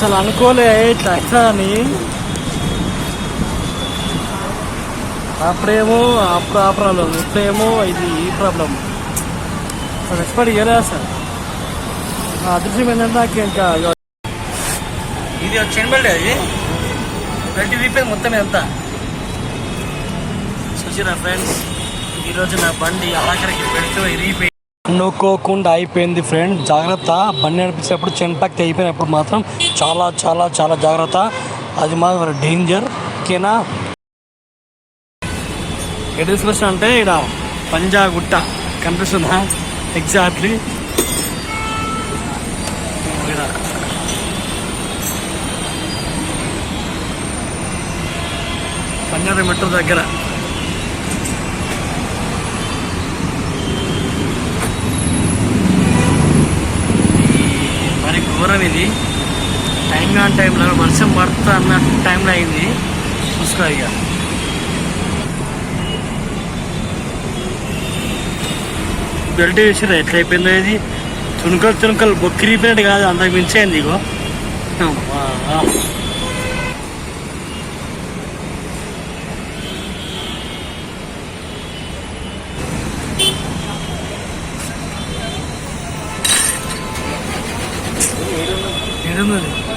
అసలు అనుకోలే ఇట్లా ఎట్లా అని అప్పుడేమో అప్పుడు ఆ ప్రాబ్లం ఇప్పుడేమో ఇది ఈ ప్రాబ్లం. అసలు ఎక్స్పర్ట్ ఇయ్యలే అసలు. నా అదృశ్యం ఏంటంటే నాకు ఇంకా ఇగో ఇది చెన్బెల్ట్ అది ట్వంటీ రీపేర్ మొత్తం ఎంత? చూసిరా ఫ్రెండ్స్ ఈరోజు నా బండి ఆఖరికి పెడుతూ రీపేర్ నొక్కోకుండా అయిపోయింది ఫ్రెండ్. జాగ్రత్త. బండి నడిపించేటప్పుడు చెన్ ప్యాక్ అయిపోయినప్పుడు మాత్రం చాలా చాలా చాలా జాగ్రత్త. అది మాత్రం డేంజర్ ఓకేనా? ఎటు తీసుకొచ్చిన అంటే ఇక్కడ పంజాగుట్ట కనిపిస్తుందా? ఎగ్జాక్ట్లీ ఇక్కడ పంజాబీ మెట్రో దగ్గర. ఘోరం ఇది. టైం కాని టైంలో వర్షం పడుతుంది అన్న టైంలో అయింది. చూసుకో ఇక. బెల్ట్ వేసారు ఎట్లా అయిపోయిందో ఇది? తుణుకలు తుణుకలు బొక్కిరిపోయినట్టు కాదు అంతకు మించేయండి ఇగో. generally.